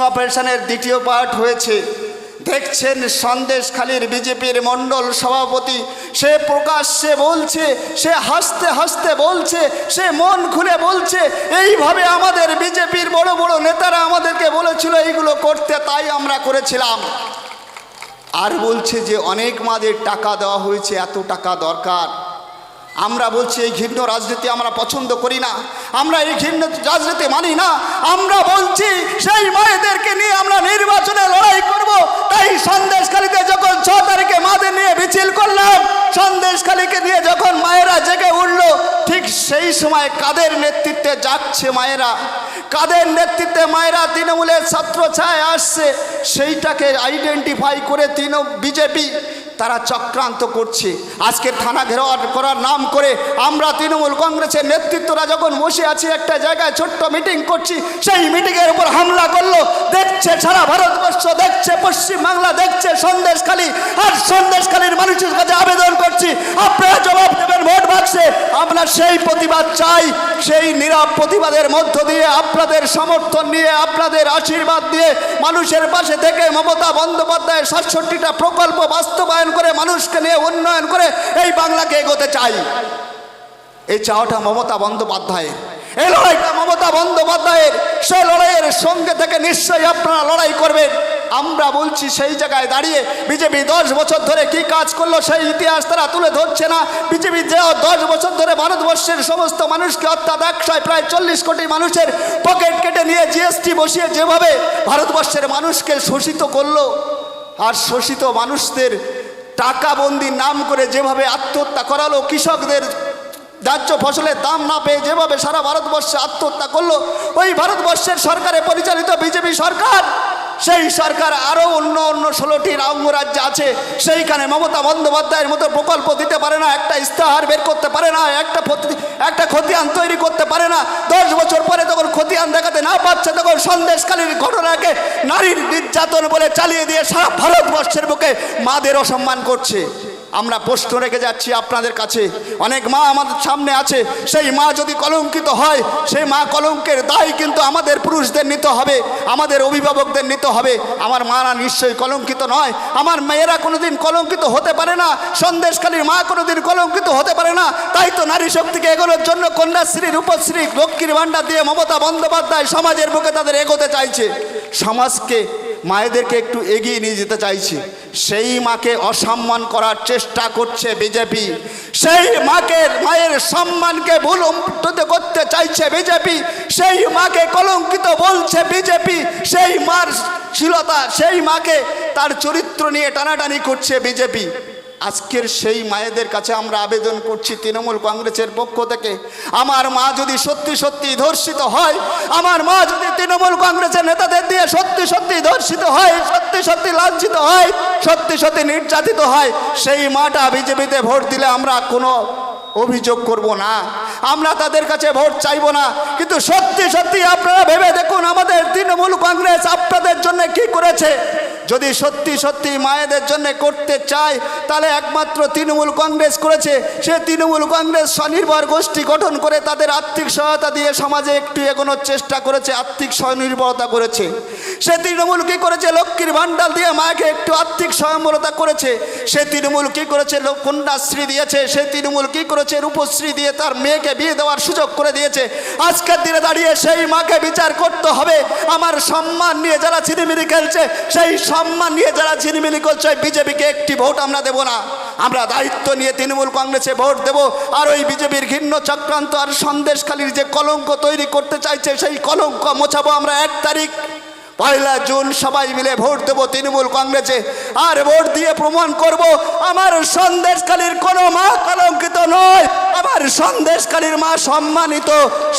অপারেশনের দ্বিতীয় পার্ট হয়েছে। দেখছেন সন্দেশখালীর বিজেপির মণ্ডল সভাপতি, সে প্রকাশ্যে বলছে, সে হাসতে হাসতে বলছে, সে মন খুলে বলছে, এইভাবে আমাদের বিজেপির বড় বড় নেতারা আমাদেরকে বলেছিল এইগুলো করতে, তাই আমরা করেছিলাম। আর বলছে যে অনেক মাদের টাকা দেওয়া হয়েছে, এত টাকা দরকার। আমরা বলছি এই ঘৃণ্য রাজনীতি আমরা পছন্দ করি না, আমরা এই ঘৃণ্য রাজনীতি মানি না, আমরা বলছি সেই মায়েদেরকে নিয়ে আমরা নির্বাচনে লড়াই করব, তাই সন্দেশখালীতে যখন ছ তারিখে মাদের নিয়ে মিছিল করলাম, সন্দেশখালীকে নিয়ে যখন মায়েরা জেগে উঠল, ঠিক সেই সময় কাদের নেতৃত্বে যাচ্ছে মায়েরা? কাদের নেতৃত্বে মায়েরা তৃণমূলের ছাত্র ছায় আসছে? সেইটাকে আইডেন্টিফাই করে তৃণ, বিজেপি তারা চক্রান্ত করছে। আজকে থানা ঘেরাও করার নাম করে আমরা তৃণমূল কংগ্রেসের নেতৃত্বরা যখন বসে আছি, একটা জায়গায় ছোট্ট মিটিং করছি, সেই মিটিংয়ের উপর হামলা করল। দেখছে সারা ভারতবর্ষ, দেখছে পশ্চিমবাংলা দেখছে সন্দেশখালী। আর সন্দেশখালীর মানুষের কাছে আবেদন করছি, আপনারা জবাব দেবেন ভোট বাক্সে। আমরা সেই প্রতিবাদ চাই, সেই নীরব প্রতিবাদের মধ্য দিয়ে আপনাদের সমর্থন নিয়ে, আপনাদের আশীর্বাদ দিয়ে মানুষের পাশে থেকে মমতা বন্দ্যোপাধ্যায়ের সাতষট্টিটা প্রকল্প বাস্তবায়ন করে, মানুষকে নিয়ে উন্নয়ন করে এই বাংলাকে এগোতে চাই। এই চাওয়াটা মমতা বন্দ্যোপাধ্যায়ের। এই লড়াইটা মমতা বন্দ্যোপাধ্যায়ের। সেই লড়াইয়ের সঙ্গে থেকে নিশ্চয়ই আপনারা লড়াই করবেন। আমরা বলছি সেই জায়গায় দাঁড়িয়ে বিজেপি দশ বছর ধরে কি কাজ করল সেই ইতিহাস তারা তুলে ধরছে না। বিজেপি যে দশ বছর ধরে ভারতবর্ষের সমস্ত মানুষকে অর্থাৎ একশো প্রায় চল্লিশ কোটি মানুষের পকেট কেটে নিয়ে জিএসটি বসিয়ে যেভাবে ভারতবর্ষের মানুষকে শোষিত করল, আর শোষিত মানুষদের টাকাবন্দির নাম করে যেভাবে আত্মহত্যা করালো, কৃষকদের দাহ্য ফসলের দাম না পেয়ে যেভাবে সারা ভারতবর্ষে আত্মহত্যা করল, ওই ভারতবর্ষের সরকারে পরিচালিত বিজেপি সরকার সেই সরকার আরও অন্য অন্য ষোলোটি রাজ্য আছে, সেইখানে মমতা বন্দ্যোপাধ্যায়ের মতো প্রকল্প দিতে পারে না, একটা ইস্তাহার বের করতে পারে না, একটা একটা খতিয়ান তৈরি করতে পারে না। দশ বছর পরে তখন খতিয়ান দেখাতে না পাচ্ছে তখন সন্দেশকালীন ঘটনাকে নারীর নির্যাতন বলে চালিয়ে দিয়ে সারা ভারতবর্ষের বুকে মাদের অসম্মান করছে। আমরা প্রশ্ন রেখে যাচ্ছি আপনাদের কাছে। অনেক মা আমাদের সামনে আছে, সেই মা যদি কলঙ্কিত হয়, সেই মা কলঙ্কের দায় কিন্তু আমাদের পুরুষদের নিতে হবে, আমাদের অভিভাবকদের নিতে হবে। আমার মারা নিশ্চয়ই কলঙ্কিত নয়, আমার মেয়েরা কোনোদিন কলঙ্কিত হতে পারে না সন্দেশকালীর মা কোনোদিন কলঙ্কিত হতে পারে না, তাই তো নারী শক্তিকে এগোনোর জন্য কন্যাশ্রী রূপশ্রী লক্ষ্মীর ভাণ্ডার দিয়ে মমতা বন্দ্যোপাধ্যায় সমাজের বুকে তাদের এগোতে চাইছে। সমাজকে মায়েদেরকে একটু এগিয়ে নিয়ে যেতে চাইছি। সেই মাকে অসম্মান করার চেষ্টা করছে বিজেপি। সেই মাকে মায়ের সম্মানকে ভুল করতে চাইছে বিজেপি। সেই মাকে কলঙ্কিত বলছে বিজেপি। সেই মার শীলতা, সেই মাকে তার চরিত্র নিয়ে টানাটানি করছে বিজেপি। আজকের সেই মায়েদের কাছে আমরা আবেদন করছি তৃণমূল কংগ্রেসের পক্ষ থেকে। আমার মা যদি সত্যি সত্যি ধর্ষিত হয়, আমার মা যদি তৃণমূল কংগ্রেসের নেতাদের দিয়ে সত্যি সত্যি ধর্ষিত হয়, সত্যি সত্যি লাঞ্ছিত হয়, সত্যি সত্যি নির্যাতিত হয়, সেই মাটা বিজেপিতে ভোট দিলে আমরা কোনো অভিযোগ করব না। আমরা তাদের কাছে ভোট চাইব না। কিন্তু সত্যি সত্যি আপনারা ভেবে দেখুন, আমাদের তৃণমূল কংগ্রেস আপনাদের জন্য কি করেছে? যদি সত্যি সত্যি মায়েদের জন্য করতে চায়, তাহলে একমাত্র তৃণমূল কংগ্রেস করেছে। সে তৃণমূল কংগ্রেস স্বনির্ভর গোষ্ঠী গঠন করে তাদের আর্থিক সহায়তা দিয়ে সমাজে একটু এগোনোর চেষ্টা করেছে, আর্থিক স্বনির্ভরতা করেছে। সে তৃণমূল কি করেছে? লক্ষ্মীর ভাণ্ডার দিয়ে মাকে একটু আর্থিক স্বয়ম্বরতা করেছে। সে তৃণমূল কী করেছে? কন্যাশ্রী দিয়েছে। সে তৃণমূল কী করেছে? রূপশ্রী দিয়ে তার মেয়েকে বিয়ে দেওয়ার সুযোগ করে দিয়েছে। আজকের দিনে দাঁড়িয়ে সেই মাকে বিচার করতে হবে। আমার সম্মান নিয়ে যারা ছিনিমিনি খেলছে, সেই সম্মান নিয়ে যারা ঝিনিমিনি করছে বিজেপিকে একটি ভোট আমরা দেব না। আমরা দায়িত্ব নিয়ে তৃণমূল কংগ্রেসে ভোট দেব। আর ওই বিজেপির ঘৃণ্য চক্রান্ত আর সন্দেশখালীর যে কলঙ্ক তৈরি করতে চাইছে, সেই কলঙ্ক মোছাবো আমরা এক তারিখ। পয়লা জুন সবাই মিলে ভোট দেবো তৃণমূল কংগ্রেসে। আর ভোট দিয়ে প্রমাণ করব, আমার সন্দেশকালীর কোনো মা কলঙ্কিত নয়। আমার সন্দেশকালীর মা সম্মানিত।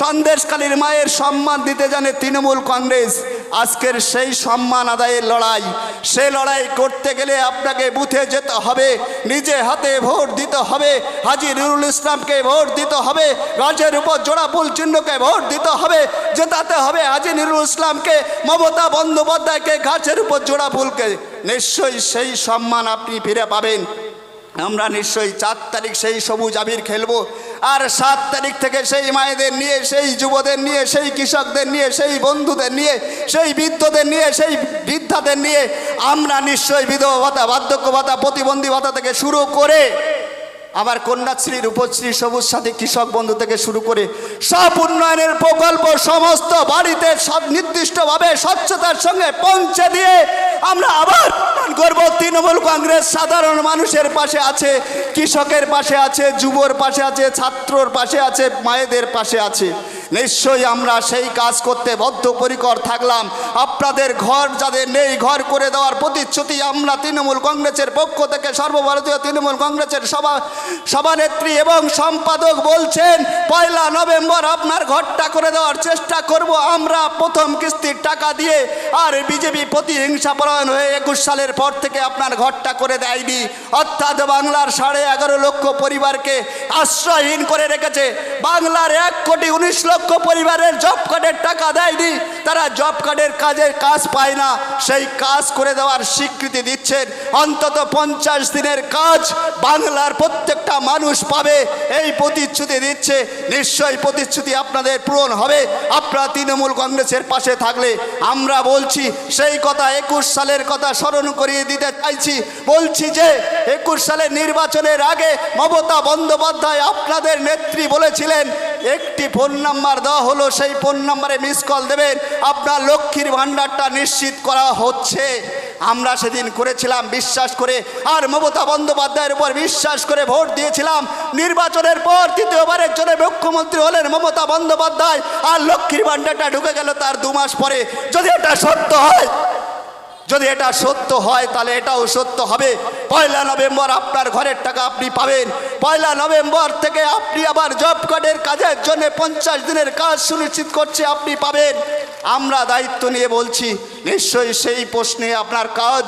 সন্দেশকালীর মায়ের সম্মান দিতে জানে তৃণমূল কংগ্রেস। আজকের সেই সম্মান আদায়ের লড়াই, সে লড়াই করতে গেলে আপনাকে বুথে যেতে হবে, নিজে হাতে ভোট দিতে হবে, হাজি নুরুল ইসলামকে ভোট দিতে হবে গাছের উপর জোড়া ফুল চিহ্নকে ভোট দিতে হবে, জেতাতে হবে হাজি নুরুল ইসলামকে, মমতা বন্দ্যোপাধ্যায়কে, গাছের উপর জোড়া ফুলকে নিশ্চয়ই সেই সম্মান আপনি ফিরে পাবেন। আমরা নিশ্চয়ই চার তারিখ সেই সবুজ আবির খেলব। আর সাত তারিখ থেকে সেই মায়েদের নিয়ে, সেই যুবদের নিয়ে, সেই কৃষকদের নিয়ে, সেই বন্ধুদের নিয়ে, সেই বৃদ্ধদের নিয়ে, সেই বৃদ্ধাদের নিয়ে আমরা নিশ্চয়ই বিধবা ভাতা, বার্ধক্য ভাতা, প্রতিবন্ধী ভাতা থেকে শুরু করে আমার কন্যাশ্রী, রূপশ্রী, সবুজ সাথী, কৃষক বন্ধু থেকে শুরু করে সব উন্নয়নের প্রকল্প সমস্ত বাড়িতে সব নির্দিষ্টভাবে স্বচ্ছতার সঙ্গে পৌঁছে দিয়ে আমরা আবার করব, তৃণমূল কংগ্রেস সাধারণ মানুষের পাশে আছে, কৃষকের পাশে আছে, যুবর পাশে আছে, ছাত্রর পাশে আছে, মায়েদের পাশে আছে। নিশ্চয়ই আমরা সেই কাজ করতে বদ্ধপরিকর থাকলাম। আপনাদের ঘর যাদের নেই, ঘর করে দেওয়ার প্রতিশ্রুতি আমরা তৃণমূল কংগ্রেসের পক্ষ থেকে সর্বভারতীয় তৃণমূল কংগ্রেসের সভা, সভানেত্রী এবং সম্পাদক বলছেন, পয়লা নভেম্বর আপনার ঘরটা করে দেওয়ার চেষ্টা করব, আমরা প্রথম কিস্তির টাকা দিয়ে আর বিজেপি প্রতিহিংসা পরায়ণ হয়ে একুশ সালের পর থেকে আপনার ঘরটা করে দেয়নি। অর্থাৎ বাংলার সাড়ে এগারো লক্ষ পরিবারকে আশ্রয়হীন করে রেখেছে। বাংলার এক কোটি উনিশ লক্ষ পরিবারের জব কার্ডের টাকা দেয়নি, তারা জব কার্ডের কাজে কাজ পায় না। সেই কাজ করে দেওয়ার স্বীকৃতি দিচ্ছেন। অন্তত পঞ্চাশ দিনের কাজ বাংলার প্রত্যেকটা মানুষ পাবে। এই প্রতিশ্রুতি দিচ্ছে, নিশ্চয়ই প্রতিশ্রুতি আপনাদের পূরণ হবে। আপনারা তৃণমূল কংগ্রেসের পাশে থাকলে আমরা বলছি, সেই কথা একুশ সালের কথা স্মরণ করিয়ে দিতে চাইছি। বলছি যে, একুশ সালের নির্বাচনের আগে মমতা বন্দ্যোপাধ্যায় আপনাদের নেত্রী বলেছিলেন একটি ফোন নাম্বার দেওয়া হলো, সেই ফোন নাম্বারে মিস কল দেবেন। আপনার লক্ষ্মীর ভাণ্ডারটা নিশ্চিত করা হচ্ছে। আমরা সেদিন করেছিলাম বিশ্বাস করে, আর মমতা বন্দ্যোপাধ্যায়ের উপর বিশ্বাস করে ভোট দিয়েছিলাম। নির্বাচনের পর তৃতীয়বারের জন্য মুখ্যমন্ত্রী হলেন মমতা বন্দ্যোপাধ্যায়, আর লক্ষ্মীর ভাণ্ডারটা ঢুকে গেল তার দু মাস পরে। যদি এটা সত্য হয় যদি এটা সত্য হয়, তাহলে এটাও সত্য হবে। পয়লা নভেম্বর আপনার ঘরের টাকা আপনি পাবেন। পয়লা নভেম্বর থেকে আপনি আবার জব কার্ডের কাজের জন্য পঞ্চাশ দিনের কাজ সুনিশ্চিত করছে, আপনি পাবেন। আমরা দায়িত্ব নিয়ে বলছি, নিশ্চয়ই সেই প্রশ্নে আপনার কাজ,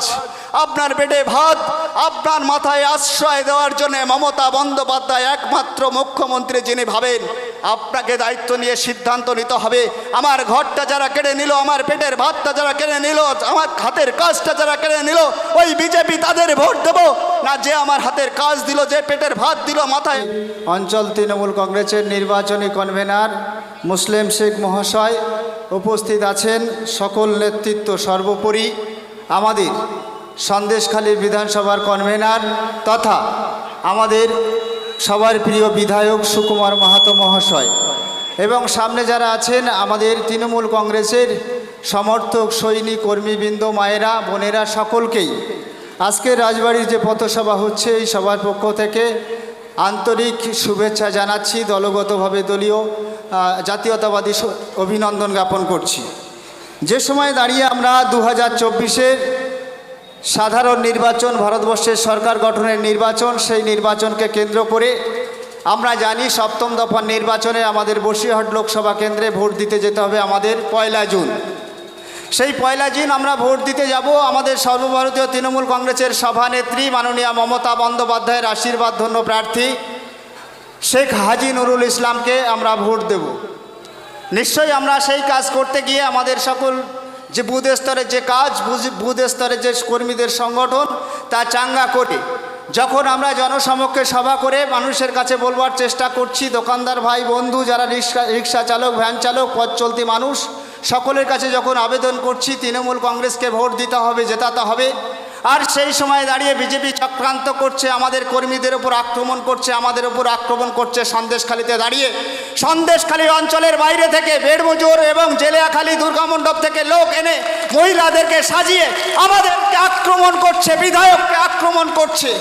আপনার পেটে ভাত, আপনার মাথায় আশ্রয় দেওয়ার জন্য মমতা বন্দ্যোপাধ্যায় একমাত্র মুখ্যমন্ত্রী যিনি ভাবেন। আপনাকে দায়িত্ব নিয়ে সিদ্ধান্ত নিতে হবে। আমার ঘরটা যারা কেড়ে নিল, আমার পেটের ভাতটা যারা কেড়ে নিল, আমার হাতের কাজটা যারা কেড়ে নিল, ওই বিজেপি তাদের ভোট দেব। না, যে আমার হাতের কাজ দিল, যে পেটের ভাত দিল মাথায়। অঞ্চল তৃণমূল কংগ্রেসের নির্বাচনী কনভেনার মুসলিম শেখ মহাশয় উপস্থিত আছেন। সকল নেতৃত্ব সর্বোপরি আমাদের সন্দেশখালী বিধানসভার কনভেনার তথা আমাদের সবার প্রিয় বিধায়ক সুকুমার মাহাতো মহাশয়। এবং সামনে যারা আছেন, আমাদের তৃণমূল কংগ্রেসের সমর্থক, সৈনিক, কর্মীবৃন্দ, মায়েরা, বোনেরা সকলকেই আজকের রাজবাড়ির যে পথসভা হচ্ছে, এই সবার পক্ষ থেকে আন্তরিক শুভেচ্ছা জানাচ্ছি। দলগতভাবে দলীয় জাতীয়তাবাদী অভিনন্দন জ্ঞাপন করছি। যে সময় দাঁড়িয়ে আমরা দু হাজার চব্বিশের সাধারণ নির্বাচন, ভারতবর্ষের সরকার গঠনের নির্বাচন, সেই নির্বাচনকে কেন্দ্র করে আমরা জানি সপ্তম দফার নির্বাচনে আমাদের বসিরহাট লোকসভা কেন্দ্রে ভোট দিতে যেতে হবে আমাদের পয়লা জুন। সেই পয়লা জুন আমরা ভোট দিতে যাব আমাদের সর্বভারতীয় তৃণমূল কংগ্রেসের সভানেত্রী মাননীয়া মমতা বন্দ্যোপাধ্যায়ের আশীর্বাদ ধন্য প্রার্থী শেখ হাজি নুরুল ইসলামকে আমরা ভোট দেব। নিশ্চয়ই আমরা সেই কাজ করতে গিয়ে আমাদের সকল যে বুধ স্তরে যে কাজ বুধ স্তরে যে কর্মীদের সংগঠন, তা চাঙ্গা করে। যখন আমরা জনসমক্ষে সভা করে মানুষের কাছে বলবার চেষ্টা করছি, দোকানদার ভাই, বন্ধু, যারা রিক্সা রিক্সা চালক, ভ্যান চালক পথ চলতি মানুষ, সকলের কাছে যখন আবেদন করছি, তৃণমূল কংগ্রেসকে ভোট দিতে হবে, জেতাতে হবে আর সেই সময় দাঁড়িয়ে বিজেপি চক্রান্ত করছে, আমাদের কর্মীদের উপর আক্রমণ করছে, আমাদের উপর আক্রমণ করছে সন্দেশখালিতে দাঁড়িয়ে। সন্দেশখালী অঞ্চলের বাইরে থেকে বেড়মজুর এবং জেলিয়াখালী দুর্গামণ্ডপ থেকে লোক এনে মহিলাদেরকে সাজিয়ে আমাদেরকে আক্রমণ করছে, বিধায়ককে আক্রমণ করছে।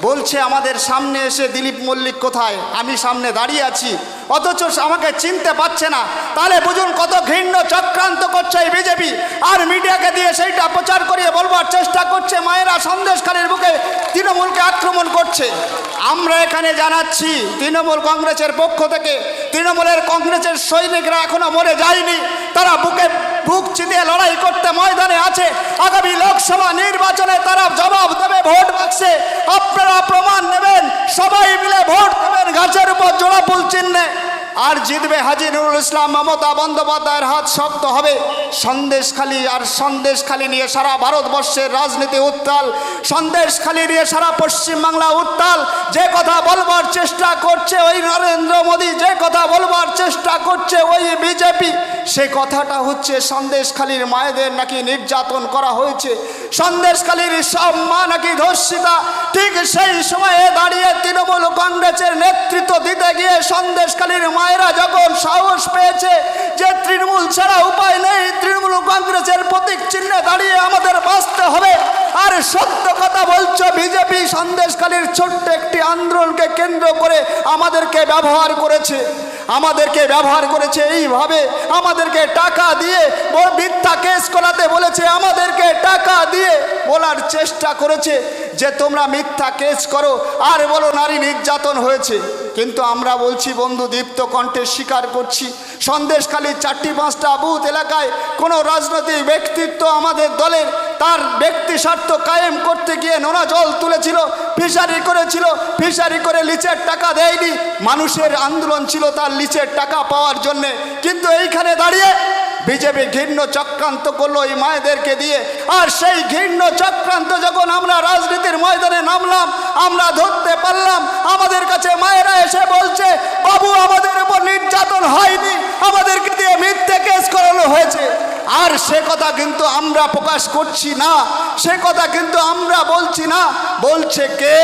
বলছে, আমাদের সামনে এসে দিলীপ মল্লিক কোথায়? আমি সামনে দাঁড়িয়ে আছি। অথচ আমাকে চিনতে পারছে না। তাহলে বুঝুন কত ঘৃণ্য চক্রান্ত করছে এই বিজেপি। আর মিডিয়াকে দিয়ে সেইটা প্রচার করিয়ে বলবার চেষ্টা করছে মায়েরা সন্দেশখালীর বুকে তৃণমূলকে আক্রমণ করছে। আমরা এখানে জানাচ্ছি, তৃণমূল কংগ্রেসের পক্ষ থেকে, তৃণমূলের কংগ্রেসের সৈনিকরা এখনও মরে যায়নি। তারা বুকে বুক চিতিয়ে লড়াই করতে ময়দানে আছে। আগামী লোকসভা নির্বাচনে তারা জবাব দেবে ভোট বাক্সে। আপনারা প্রমাণ নেবেন, সবাই মিলে ভোট দেবেন গাছের উপর জোড়া ফুল চিহ্নে। আর জিতবে হাজি নুরুল ইসলাম, মমতা বন্দ্যোপাধ্যায়ের হাত শক্ত হবে। সন্দেশখালী আর সন্দেশখালী নিয়ে সারা ভারতবর্ষের রাজনীতি উত্তাল। সন্দেশখালী নিয়ে সারা পশ্চিমবাংলা উত্তাল। যে কথা বলবার চেষ্টা করছে ওই নরেন্দ্র মোদী, যে কথা বলবার চেষ্টা করছে ওই বিজেপি। সে কথাটা হচ্ছে সন্দেশখালীর মায়েদের নাকি নির্যাতন করা হয়েছে। সন্দেশখালীর সব মা নাকি ধর্ষিতা। ঠিক সেই সময়ে দাঁড়িয়ে তৃণমূল কংগ্রেসের নেতৃত্ব দিতে গিয়ে সন্দেশখালীর মায়েরা যখন সাহস পেয়েছে যে তৃণমূল ছাড়া উপায় নেই, তৃণমূল কংগ্রেসের প্রতীক চিহ্নে দাঁড়িয়ে আমাদের বাঁচতে হবে। আর সত্য কথা বলছো, বিজেপি সন্দেশখালীর ছোট্ট একটি আন্দোলনকে কেন্দ্র করে আমাদেরকে ব্যবহার করেছে। আমাদেরকে ব্যবহার করেছে এইভাবে। আমাদেরকে টাকা দিয়ে মিথ্যা কেস করাতে বলেছে। আমাদেরকে টাকা দিয়ে বলার চেষ্টা করেছে যে তোমরা মিথ্যা কেস করো। আর বলো, নারী নির্যাতন হয়েছে। কিন্তু আমরা বলছি, বন্ধু, দীপ্ত কণ্ঠে স্বীকার করছি। সন্দেশখালী চারটি পাঁচটা বুথ এলাকায় কোনো রাজনৈতিক ব্যক্তিত্ব আমাদের দলের, তার ব্যক্তি স্বার্থ কায়েম করতে গিয়ে নোনা জল তুলেছিল, ফিশারি করেছিল, ফিশারি করে লিচের টাকা দেয়নি। মানুষের আন্দোলন ছিল তার লিচের টাকা পাওয়ার জন্যে। কিন্তু এইখানে দাঁড়িয়ে বিজেপি ঘৃণ্য চক্রান্ত করল এই মায়েদেরকে দিয়ে। আর সেই ঘৃণ্য চক্রান্ত যখন আমরা রাজনীতির ময়দানে নামলাম, আমরা ধরতে পারলাম, আমাদের কাছে মায়েরা এসে বলছে, বাবু, আমাদের উপর নির্যাতন হয়নি, আমাদেরকে দিয়ে মিথ্যে কেস করানো হয়েছে। আর সে কথা কিন্তু আমরা প্রকাশ করছি না, সে কথা কিন্তু আমরা বলছি না। বলছে কে?